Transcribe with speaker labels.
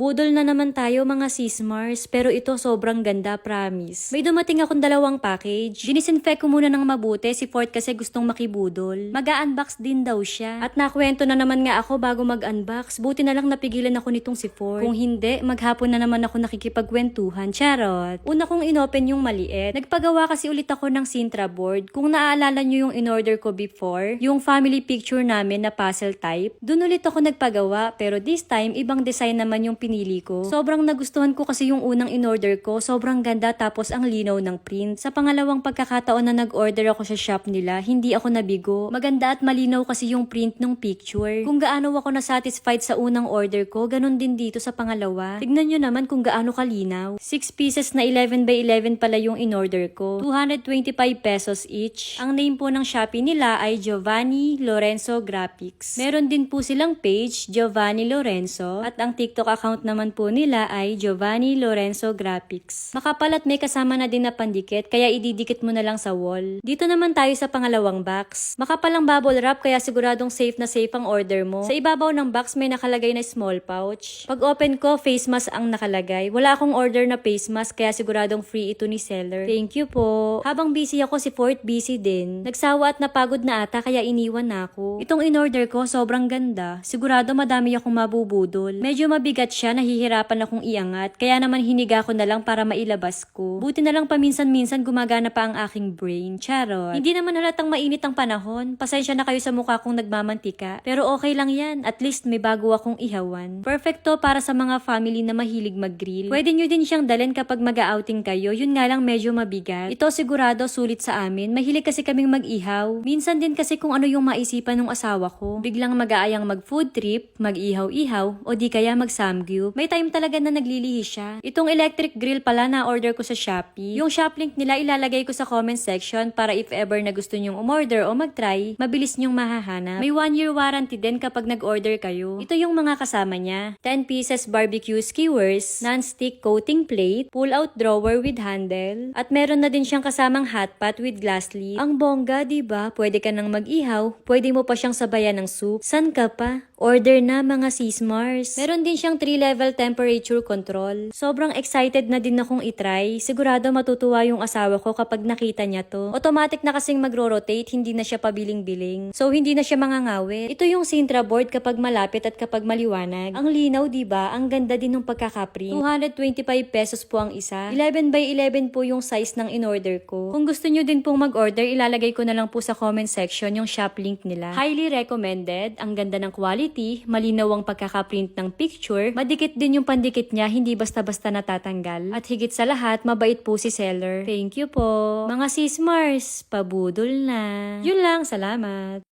Speaker 1: Budol na naman tayo mga sismars, pero ito sobrang ganda, promise. May dumating akong dalawang package. Dinisinfect ko muna ng mabuti si Fort kasi gustong makibudol. Mag-unbox din daw siya. At nakwento na naman nga ako bago mag-unbox. Buti na lang napigilan ako nitong si Fort. Kung hindi, maghapon na naman ako nakikipagkwentuhan. Charot. Una kong inopen yung maliit. Nagpagawa kasi ulit ako ng Sintra board. Kung naaalala nyo yung in-order ko before, yung family picture namin na puzzle type, dun ulit ako nagpagawa. Pero this time, ibang design naman yung pinili ko. Sobrang nagustuhan ko kasi yung unang in-order ko. Sobrang ganda tapos ang linaw ng print. Sa pangalawang pagkakataon na nag-order ako sa shop nila, hindi ako nabigo. Maganda at malinaw kasi yung print ng picture. Kung gaano ako na-satisfied sa unang order ko, ganun din dito sa pangalawa. Tignan nyo naman kung gaano kalinaw. 6 pieces na 11 by 11 pala yung in-order ko. 225 pesos each. Ang name po ng Shopee nila ay Giovanni Lorenzo Graphics. Meron din po silang page, Giovanni Lorenzo, at ang TikTok account naman po nila ay Giovanni Lorenzo Graphics. Makapal at may kasama na din na pandikit, kaya ididikit mo na lang sa wall. Dito naman tayo sa pangalawang box. Makapal ang bubble wrap, kaya siguradong safe na safe ang order mo. Sa ibabaw ng box may nakalagay na small pouch. Pag open ko, face mask ang nakalagay. Wala akong order na face mask, kaya siguradong free ito ni seller. Thank you po. Habang busy ako, si Fort busy din. Nagsawa at napagod na ata, kaya iniwan na ako. Itong in-order ko, sobrang ganda. Sigurado madami akong mabubudol. Medyo mabigat siya, nahihirapan akong iangat. Kaya naman hiniga ko na lang para mailabas ko. Buti na lang paminsan-minsan gumagana pa ang aking brain. Charot. Hindi naman halatang mainit ang panahon. Pasensya na kayo sa mukha kong nagmamantika. Pero okay lang yan. At least may bago akong ihawan. Perfecto para sa mga family na mahilig mag-grill. Pwede nyo din siyang dalhin kapag mag-outing kayo. Yun nga lang medyo mabigat. Ito sigurado sulit sa amin. Mahilig kasi kaming mag-ihaw. Minsan din kasi kung ano yung maisipan ng asawa ko. Biglang mag-aayang mag-food trip, mag-ihaw-ihaw, o di kaya mag-samgyup. May time talaga na naglilihi siya. Itong electric grill pala na order ko sa Shopee. Yung shop link nila ilalagay ko sa comment section para if ever na gusto nyong umorder o mag-try, mabilis nyong mahahanap. May 1 year warranty din kapag nag-order kayo. Ito yung mga kasama niya. 10 pieces barbecue skewers, non-stick coating plate, pull-out drawer with handle, at meron na din siyang kasamang hot pot with glass lid. Ang bongga, di ba? Pwede ka nang mag-ihaw, pwede mo pa siyang sabayan ng soup. San ka pa? Order na mga sismars. Meron din siyang 3-level temperature control. Sobrang excited na din akong itry. Sigurado matutuwa yung asawa ko kapag nakita niya to. Automatic na kasing magro-rotate, hindi na siya pabiling-biling. So hindi na siya mangangawit. Ito yung Sintra board kapag malapit at kapag maliwanag. Ang linaw, di ba? Ang ganda din ng pagkakaprint. 225 pesos po ang isa. 11 by 11 po yung size ng in-order ko. Kung gusto nyo din pong mag-order, ilalagay ko na lang po sa comment section yung shop link nila. Highly recommended. Ang ganda ng quality, malinaw ang pagkakaprint ng picture, madikit din yung pandikit niya, hindi basta-basta natatanggal. At higit sa lahat, mabait po si seller. Thank you po. Mga sismars, pabudol na. Yun lang, salamat.